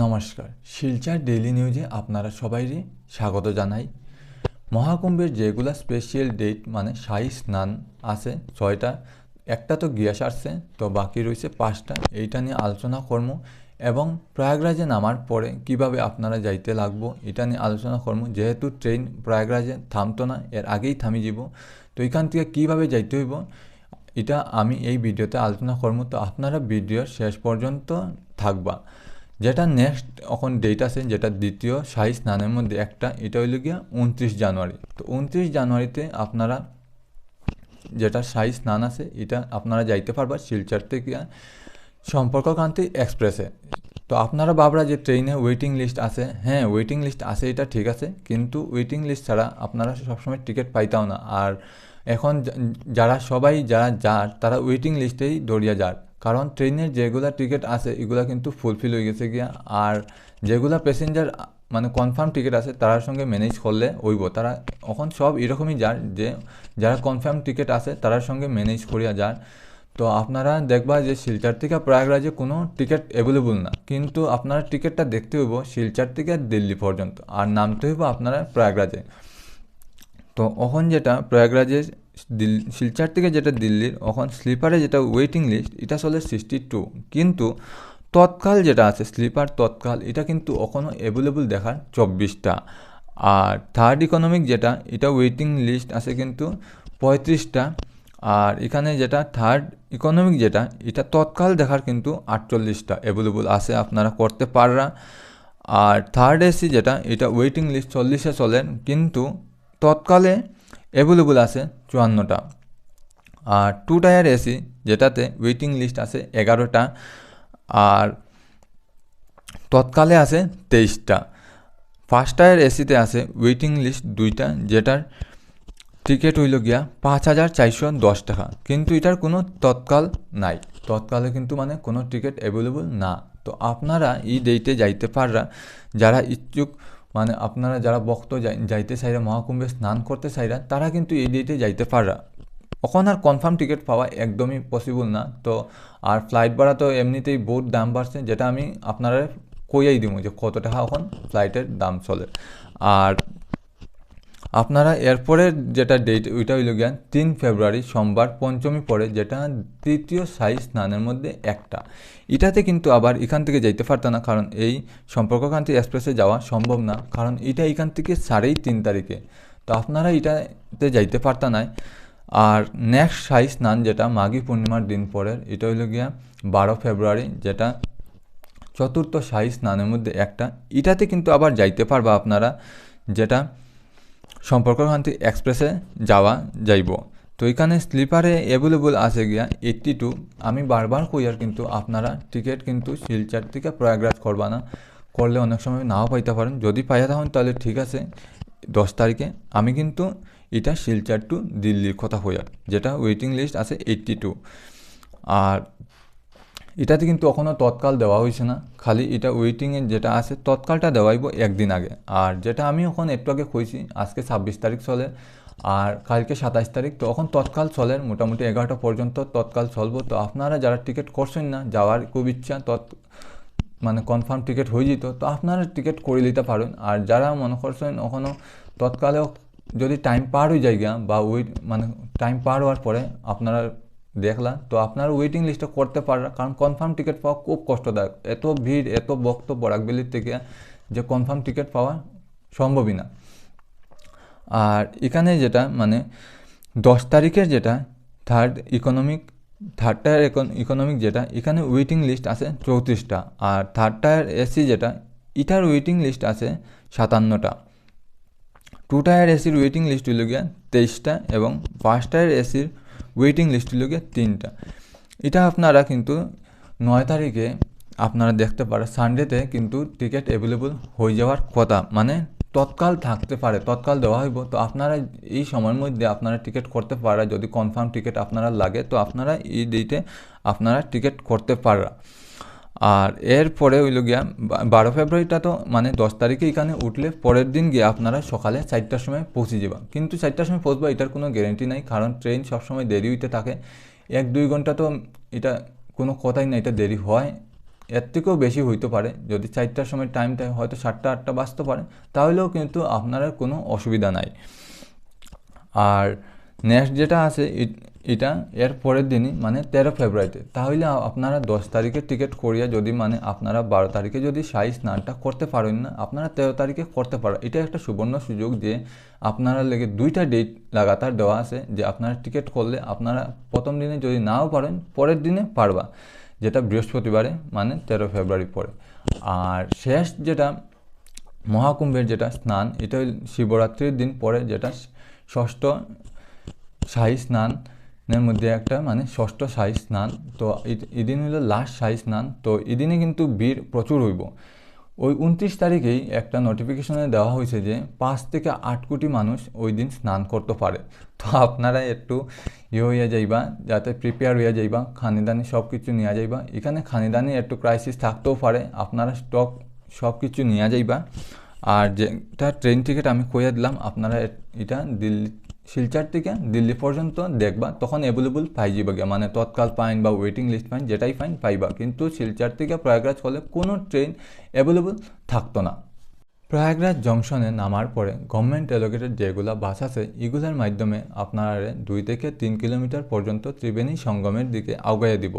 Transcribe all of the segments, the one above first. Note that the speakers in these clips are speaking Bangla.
নমস্কার। শিলচর ডেইলি নিউজে আপনারা সবাইরই স্বাগত জানাই। মহাকুম্ভের যেগুলা স্পেশাল ডেট মানে শাহী স্নান আছে, ছয়টা, একটা তো গিয়াস আসছে, তো বাকি রয়েছে পাঁচটা, এইটা নিয়ে আলোচনা করব এবং প্রয়াগরাজে নামার পরে কীভাবে আপনারা যাইতে লাগবো, এটা নিয়ে আলোচনা করব। যেহেতু ট্রেন প্রয়াগরাজে থামতো না, এর আগেই থামি যাব, তো এখান থেকে কীভাবে যাইতে হইব, এটা আমি এই ভিডিওতে আলোচনা করব। তো আপনারা ভিডিওর শেষ পর্যন্ত থাকবা। যেটা নেক্সট এখন ডেট আছে, যেটা দ্বিতীয় সাইজ স্নানের মধ্যে একটা, এটা হইল গিয়া উনত্রিশ জানুয়ারি। তো উনত্রিশ জানুয়ারিতে আপনারা যেটা শাহী স্নান আছে, এটা আপনারা যাইতে পারবা শিলচর থেকে সম্পর্কক্রান্তি এক্সপ্রেসে। তো আপনারা ভাবরা যে ট্রেনে ওয়েটিং লিস্ট আছে হ্যাঁ ওয়েটিং লিস্ট আছে, এটা ঠিক আছে, কিন্তু ওয়েটিং লিস্ট ছাড়া আপনারা সবসময় টিকিট পাইতাও না। আর এখন যারা সবাই যারা যার তারা ওয়েটিং লিস্টেই দৌড়িয়া যার কারণ ট্রেনের যেগুলা টিকিট আছে, এগুলা কিন্তু ফুলফিল হয়ে গেছে গিয়া। আর যেগুলা প্যাসেঞ্জার মানে কনফার্ম টিকিট আছে তার সঙ্গে ম্যানেজ করলে হইব। তারা এখন সব এরকমই যার, যে, যারা কনফার্ম টিকিট আছে তার সঙ্গে ম্যানেজ করিয়া যার তো আপনারা দেখবা যে, শিলচর থেকে প্রয়াগরাজে কোনো টিকিট অ্যাভেলেবল না। কিন্তু আপনারা টিকিটটা দেখতে হইব শিলচর থেকে দিল্লি পর্যন্ত। আর নামতে হইব আপনারা প্রয়াগরাজে। তো এখন যেটা প্রয়াগরাজের দিল- শিলচর থেকে যেটা দিল্লির, এখন স্লিপারে যেটা ওয়েটিং লিস্ট এটা চলে সিক্সটি টু কিন্তু তৎকাল যেটা আছে, স্লিপার তৎকাল, এটা কিন্তু এখনও অ্যাভেলেবল দেখার চব্বিশটা। আর থার্ড ইকোনমিক যেটা, এটা ওয়েটিং লিস্ট আছে কিন্তু পঁয়ত্রিশটা। আর এখানে যেটা থার্ড ইকোনমিক যেটা, এটা তৎকাল দেখার কিন্তু আটচল্লিশটা অ্যাভেলেবল আছে, আপনারা করতে পাররা। আর থার্ড এসি যেটা, এটা ওয়েটিং লিস্ট চল্লিশে চলেন কিন্তু তৎকালে অ্যাভেলেবল আছে চুয়ান্নটা। আর টু টায়ার এসি যেটাতে ওয়েটিং লিস্ট আছে এগারোটা, আর তৎকালে আছে তেইশটা। ফার্স্ট টায়ার এসিতে আছে ওয়েটিং লিস্ট দুইটা, যেটার টিকিট হইল গিয়া পাঁচ হাজার চারশো দশ টাকা। কিন্তু এটার কোনো তৎকাল নাই। তৎকালে কিন্তু মানে কোনো টিকিট অ্যাভেলেবল না। তো আপনারা এই ডেটে যাইতে পাররা, যারা ইচ্ছুক মানে আপনারা যারা যাই- যাইতে চাইরা মহাকুম্ভে স্নান করতে চাইরা, তারা কিন্তু এই ডেটে যাইতে পাররা। অকন আর কনফার্ম টিকিট পাওয়া একদমই পসিবল না। তো আর ফ্লাইট ভাড়া তো এমনিতেই বহুত দাম বাড়ছে, যেটা আমি আপনারা কইয়াই দিব যে কত টাকা এখন ফ্লাইটের দাম চলে। আর আপনারা এরপরের যেটা ডেট ওইটা হইল গিয়া তিন ফেব্রুয়ারি, সোমবার, পঞ্চমী পরে যেটা তৃতীয় সাই স্নানের মধ্যে একটা। এটাতে কিন্তু আবার এখান থেকে যাইতে পারত না, কারণ এই সম্পর্কক্রান্তি এক্সপ্রেসে যাওয়া সম্ভব না, কারণ এটা এখান থেকে সাড়েই তিন তারিখে। তো আপনারা এটাতে যাইতে পারত না আর নেক্সট সাই স্নান যেটা মাঘী পূর্ণিমার দিন পরের, এটা হইল গিয়া বারো ফেব্রুয়ারি, যেটা চতুর্থ শাহী স্নানের মধ্যে একটা। এটাতে কিন্তু আবার যাইতে পারবা আপনারা, যেটা সম্পর্কক্রান্তি এক্সপ্রেসে যাওয়া যাইব। তো এখানে স্লিপারে অ্যাভেলেবল আছে গিয়া এইট্টি টু আমি বারবার কইয়ার কিন্তু আপনারা টিকিট কিন্তু শিলচার থেকে প্রয়াগরাজ করবা না। করলে অনেক সময় নাও পাইতে পারেন। যদি পাইয়া থাকুন তাহলে ঠিক আছে। দশ তারিখে আমি কিন্তু এটা শিলচার টু দিল্লির কথা হইয়ার যেটা ওয়েটিং লিস্ট আছে এইট্টি টু আর এটাতে কিন্তু এখনও তৎকাল দেওয়া হয়েছে না। খালি এটা ওয়েটিংয়ে যেটা আছে, তৎকালটা দেওয়াইব একদিন আগে। আর যেটা আমি এখন একটু আগে কইছি, আজকে ছাব্বিশ তারিখ চলে, আর কালকে সাতাইশ তারিখ, তো এখন তৎকাল চলে, মোটামুটি এগারোটা পর্যন্ত তৎকাল চলবো। তো আপনারা যারা টিকিট করছেন না, যাওয়ার খুব ইচ্ছা, তৎ মানে কনফার্ম টিকিট হয়ে যেত, তো আপনারা টিকিট করে নিতে পারেন। আর যারা মনে করছেন এখনও তৎকালেও যদি টাইম পার হয়ে যায় গিয়া বা ওই মানে টাইম পার হওয়ার পরে আপনারা দেখলা তো আপনার ওয়েটিং লিস্টটা করতে পাররা কারণ কনফার্ম টিকিট পাওয়া খুব কষ্টদায়ক। এত ভিড়, এত বক্ত বরাকবেলির থেকে যে কনফার্ম টিকিট পাওয়া সম্ভবই না। আর এখানে যেটা মানে দশ তারিখের যেটা third economic third tier economic যেটা, এখানে ওয়েটিং লিস্ট আছে চৌত্রিশটা। আর থার্ড টায়ার এসি যেটা, ইটার ওয়েটিং লিস্ট আছে সাতান্নটা। টু টায়ার এসির ওয়েটিং লিস্ট হইল গিয়া তেইশটা এবং ফার্স্ট টায়ার এসির ওয়েটিং লিস্ট লোকে তিনটা। এটা আপনারা কিন্তু নয় তারিখে আপনারা দেখতে পারেন। সানডেতে কিন্তু টিকিট অ্যাভেলেবল হয়ে যাওয়ার কথা। মানে তৎকাল থাকতে পারে, তৎকাল দেওয়া হইব। তো আপনারা এই সময়ের মধ্যে আপনারা টিকিট করতে পারা। যদি কনফার্ম টিকিট আপনারা লাগে, তো আপনারা এই ডেটে আপনারা টিকিট করতে পারা। আর এরপরে হইল গিয়া বারো ফেব্রুয়ারিটা তো মানে দশ তারিখে এখানে উঠলে পরের দিন গিয়ে আপনারা সকালে চারটার সময় পৌঁছে যাবা। কিন্তু চারটার সময় পৌঁছবা এটার কোনো গ্যারেন্টি নাই, কারণ ট্রেন সবসময় দেরি হইতে থাকে। এক, দুই ঘণ্টা তো এটা কোনো কথাই না এটা দেরি হয়। এর থেকেও বেশি হইতে পারে। যদি চারটার সময় টাইম থাকে হয়তো সাতটা, আটটা বাজতে পারে, তাহলেও কিন্তু আপনার কোনো অসুবিধা নাই। আর নেক্সট যেটা আছে এটা এর পরের দিনই মানে তেরো ফেব্রুয়ারিতে। তাহলে আপনারা দশ তারিখে টিকিট করিয়া যদি মানে আপনারা বারো তারিখে যদি সাই স্নানটা করতে পারেন না, আপনারা তেরো তারিখে করতে পারেন। এটা একটা সুবর্ণ সুযোগ দিয়ে আপনারা লেগে দুইটা ডেট লাগাতার দেওয়া আছে, যে আপনারা টিকিট করলে আপনারা প্রথম দিনে যদি নাও পারেন, পরের দিনে পারবা। যেটা বৃহস্পতিবারে মানে তেরো ফেব্রুয়ারি পরে। আর শেষ যেটা, মহাকুম্ভের যেটা স্নান, এটা শিবরাত্রির দিন পরে, যেটা ষষ্ঠ শাহী স্নানের মধ্যে একটা মানে ষষ্ঠ শাহী স্নান, তো এদিন হলো লাস্ট শাহী স্নান, তো এদিনে কিন্তু বীর প্রচুর হইব। ওই উনত্রিশ তারিখেই একটা নোটিফিকেশনে দেওয়া হয়েছে যে পাঁচ থেকে আট কোটি মানুষ ওই দিন স্নান করতে পারে। তো আপনারা একটু ইয়ে হইয়া যাইবা, যাতে প্রিপেয়ার হইয়া যাইবা, খানিদানি সব কিছু নিয়ে যাইবা। এখানে খানিদানি একটু ক্রাইসিস থাকতেও পারে, আপনারা স্টক সব কিছু নিয়ে যাইবা। আর যেটা ট্রেন টিকিট আমি কইয়া দিলাম, আপনারা এটা দিল্লি শিলচার থেকে দিল্লি পর্যন্ত দেখবা, তখন অ্যাভেলেবল পাই যাবে মানে তৎকাল পাইন বা ওয়েটিং লিস্ট পাইন যেটাই ফাইন পাইবা। কিন্তু শিলচার থেকে প্রয়াগরাজ হলে কোনো ট্রেন অ্যাভেলেবল থাকতো না। প্রয়াগরাজ জংশনে নামার পরে গভর্নমেন্ট অ্যালোকেটেড যেগুলো বাস আছে, এগুলোর মাধ্যমে আপনারা দুই থেকে তিন কিলোমিটার পর্যন্ত ত্রিবেণী সঙ্গমের দিকে আগাইয়ে দিব।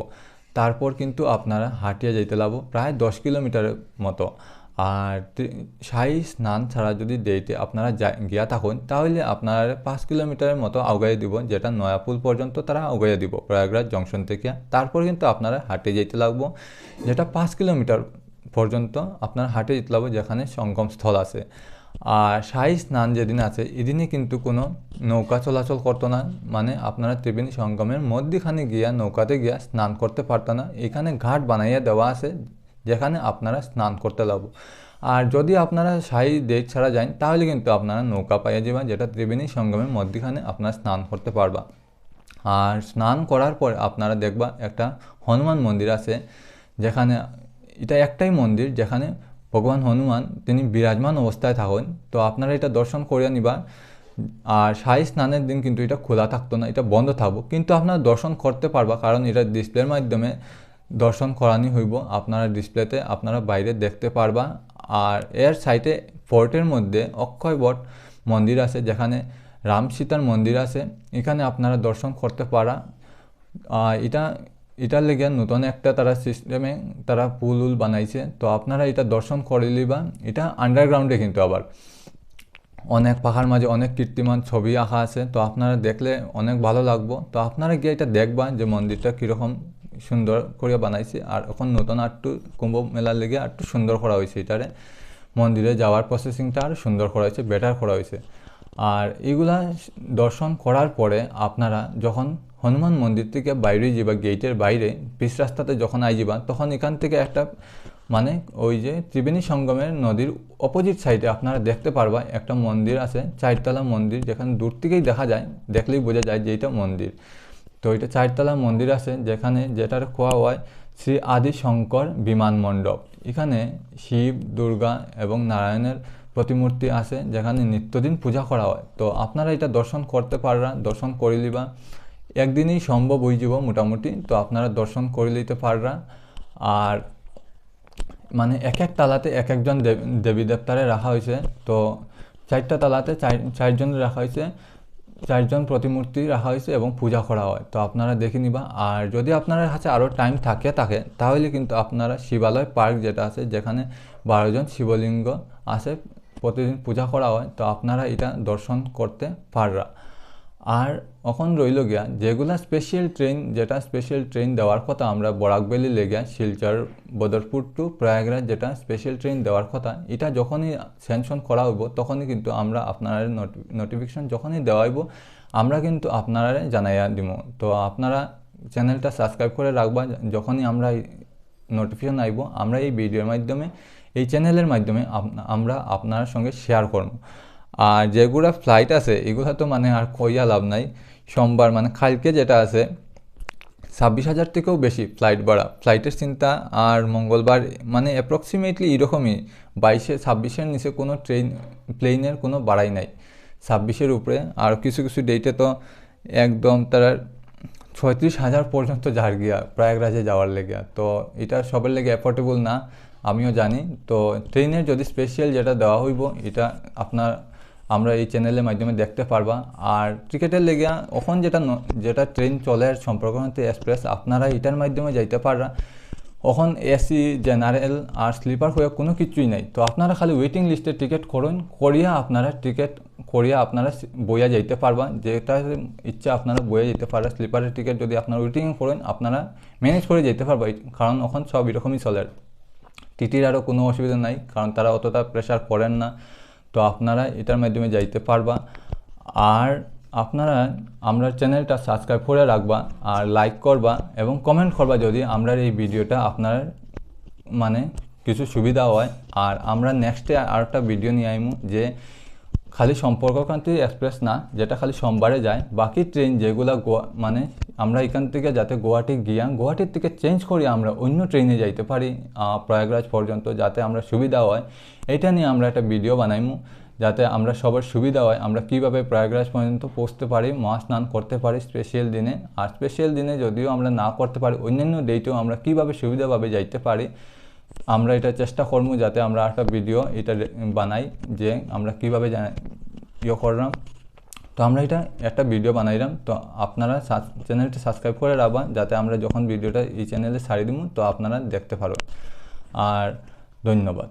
তারপর কিন্তু আপনারা হাঁটিয়ে যেতে লাগবো, প্রায় দশ কিলোমিটারের মতো। আর শাহী স্নান ছাড়া যদি ডেটে আপনারা গিয়া থাকুন, তাহলে আপনার পাঁচ কিলোমিটারের মতো আগাইয়ে দিব, যেটা নয়াপুল পর্যন্ত তারা আগাইয়ে দিব, প্রয়াগরাজ জংশন থেকে। তারপর কিন্তু আপনারা হাঁটে যেতে লাগবো, যেটা পাঁচ কিলোমিটার পর্যন্ত আপনার হাঁটে যেতে লাগবো, যেখানে সঙ্গমস্থল আছে। আর শাহী স্নান যেদিন আছে এদিনে কিন্তু কোনো নৌকা চলাচল করতো না মানে আপনারা ত্রিবেণী সঙ্গমের মধ্যখানে গিয়া, নৌকাতে গিয়া স্নান করতে পারতো না। এখানে ঘাট বানাইয়া দেওয়া আছে যেখানে আপনারা স্নান করতে লাগবো আর যদি আপনারা শাহী দেশ ছাড়া যান, তাহলে কিন্তু আপনারা নৌকা পাইয়া যাবেন যেটা ত্রিবেণী সঙ্গমের মধ্যখানে আপনারা স্নান করতে পারবা। আর স্নান করার পর আপনারা দেখবা একটা হনুমান মন্দির আছে, যেখানে এটা একটাই মন্দির, যেখানে ভগবান হনুমান, তিনি বিরাজমান অবস্থায় থাকেন। তো আপনারা এটা দর্শন করিয়া নিবা। আর শাহী স্নানের দিন কিন্তু এটা খোলা থাকতো না, এটা বন্ধ থাকব কিন্তু আপনারা দর্শন করতে পারবা, কারণ এটা ডিসপ্লের মাধ্যমে দর্শন করানি হইব, আপনারা ডিসপ্লেতে আপনারা বাইরে দেখতে পারবা। আর এর সাইটে ফোর্টের মধ্যে অক্ষয় বট মন্দির আছে, যেখানে রাম সীতার মন্দির আছে। এখানে আপনারা দর্শন করতে পারা। এটা এটার লেগে নতুন একটা তারা সিস্টেমে তারা পুল উল বানাইছে। তো আপনারা এটা দর্শন করে লিবা। এটা আন্ডারগ্রাউন্ডে কিন্তু আবার। অনেক পাহাড় মাঝে অনেক কীর্তিমান ছবি আঁকা আছে। তো আপনারা দেখলে অনেক ভালো লাগবো। তো আপনারা গিয়ে এটা দেখবা যে মন্দিরটা কীরকম। সুন্দর করে বানাইছে। আর এখন নতুন আরটু কুম্ভ মেলার লেগে আরটু সুন্দর করা হয়েছে এটারে মন্দিরে যাওয়ার প্রসেসিংটা আরও সুন্দর করা হয়েছে বেটার করা হয়েছে আর এগুলা দর্শন করার পরে আপনারা যখন হনুমান মন্দির থেকে বাইরে যাবা গেটের বাইরে পিস রাস্তাতে যখন আই যাবা তখন এখান থেকে একটা মানে ওই যে ত্রিবেণী সঙ্গমের নদীর অপোজিট সাইডে আপনারা দেখতে পারবা, একটা মন্দির আছে, চারতলা মন্দির, যেখানে দূর থেকেই দেখা যায়, দেখলেই বোঝা যায় যে এটা মন্দির। তো এটা চারতলা মন্দির আছে, যেখানে যেটার খোয়া হয় শ্রী আদি শঙ্কর বিমান মণ্ডপ। এখানে শিব, দুর্গা এবং নারায়ণের প্রতিমূর্তি আছে, যেখানে নিত্যদিন পূজা করা হয়। তো আপনারা এটা দর্শন করতে পাররা, দর্শন করে লিবা একদিনই সম্ভব হয়ে মোটামুটি, তো আপনারা দর্শন করে নিতে পাররা। আর মানে এক এক তালাতে এক একজন দেবী দেবতারে রাখা হয়েছে। তো চারটা তালাতে চার চারজন রাখা হয়েছে। চারজন প্রতিমূর্তি রাখা হয়েছে এবং পূজা করা হয়। তো আপনারা দেখে নিবা। আর যদি আপনার কাছে আরও টাইম থাকে থাকে তাহলে কিন্তু আপনারা শিবালয় পার্ক যেটা আছে, যেখানে বারোজন শিবলিঙ্গ আছে, প্রতিদিন পূজা করা হয়, তো আপনারা এটা দর্শন করতে পাররা। আর এখন রইল গিয়া যেগুলা স্পেশাল ট্রেন যেটা স্পেশাল ট্রেন দেওয়ার কথা আমরা বরাকবেলি লেগে শিলচর, বদরপুর টু প্রয়াগরাজ যেটা স্পেশাল ট্রেন দেওয়ার কথা, এটা যখনই স্যাংশন করা হইব, তখনই কিন্তু আমরা আপনার নোটিফিকেশন যখনই দেওয়া হইব, আমরা কিন্তু আপনারা জানাইয়া দিব। তো আপনারা চ্যানেলটা সাবস্ক্রাইব করে রাখবা, যখনই আমরা নোটিফিকেশন আইব, আমরা এই ভিডিওর মাধ্যমে, এই চ্যানেলের মাধ্যমে আমরা আপনার সঙ্গে শেয়ার করব। আর যেগুলো ফ্লাইট আছে, এগুলো তো মানে আর কইয়া লাভ নাই। সোমবার মানে কালকে যেটা আছে, ছাব্বিশ হাজার থেকেও বেশি ফ্লাইট বাড়া ফ্লাইটের চিন্তা আর মঙ্গলবার মানে অ্যাপ্রক্সিমেটলি এরকমই। বাইশে, ছাব্বিশের নিচে কোনো ট্রেন প্লেনের কোনো বাড়াই নাই। ছাব্বিশের উপরে আর কিছু কিছু ডেটে তো একদম তারা ছয়ত্রিশ হাজার পর্যন্ত যার গিয়া, প্রয়াগরাজে যাওয়ার লেগে তো এটা সবার লেগে অ্যাফোর্ডেবল না, আমিও জানি। তো ট্রেনের যদি স্পেশাল যেটা দেওয়া হইব, এটা আপনার আমরা এই চ্যানেলের মাধ্যমে দেখতে পারবা। আর টিকেটের লেগে এখন যেটা যেটা ট্রেন চলে সম্পর্ক এক্সপ্রেস আপনারা এটার মাধ্যমে যাইতে পাররা। এখন এসি জেনারেল আর স্লিপার হয়ে কোনো কিছুই নাই। তো আপনারা খালি ওয়েটিং লিস্টে টিকিট করুন, করিয়া আপনারা টিকিট করিয়া আপনারা বইয়া যাইতে পারবা। যেটা ইচ্ছা আপনারা বইয়া যেতে পারবা স্লিপারের টিকিট যদি আপনারা ওয়েটিং করেন, আপনারা ম্যানেজ করে যেতে পারবা। কারণ এখন সব এরকমই চলে। টিটির আরও কোনো অসুবিধা নাই, কারণ তারা অতটা প্রেশার করেন না। তো আপনারা এটার মাধ্যমে যাইতে পারবা। আর আপনারা আমরা চ্যানেলটা সাবস্ক্রাইব করে রাখবা আর লাইক করবা এবং কমেন্ট করবা যদি আমরা এই ভিডিওটা আপনার মানে কিছু সুবিধা হয়। আর আমরা নেক্সটে আরেকটা ভিডিও নিয়ে আইমু যে খালি সম্পর্কক্রান্তি এক্সপ্রেস না, যেটা খালি সোমবারে যায়। বাকি ট্রেন যেগুলা গোয়া মানে আমরা এখান থেকে যাতে গুয়াহাটি গিয়া, গুয়াহাটির থেকে চেঞ্জ করি আমরা, অন্য ট্রেনে যাইতে পারি প্রয়াগরাজ পর্যন্ত, যাতে আমরা সুবিধা হয়। এটা নিয়ে আমরা একটা ভিডিও বানাইমু, যাতে আমরা সবার সুবিধা হয়, আমরা কীভাবে প্রয়াগরাজ পর্যন্ত পৌঁছতে পারি, মহা স্নান করতে পারি স্পেশাল দিনে। আর স্পেশাল দিনে যদিও আমরা না করতে পারি, অন্যান্য ডেটেও আমরা কীভাবে সুবিধাভাবে যাইতে পারি আমরা এটা চেষ্টা করব যাতে আমরা একটা ভিডিও এটা বানাই, যে আমরা কীভাবে ইয়ে করলাম। তো আমরা এটা একটা ভিডিও বানাইলাম। তো আপনারা চ্যানেলটি সাবস্ক্রাইব করে রাখবা, যাতে আমরা যখন ভিডিওটা এই চ্যানেলে ছাড়ি দিব তো আপনারা দেখতে পারবেন আর ধন্যবাদ।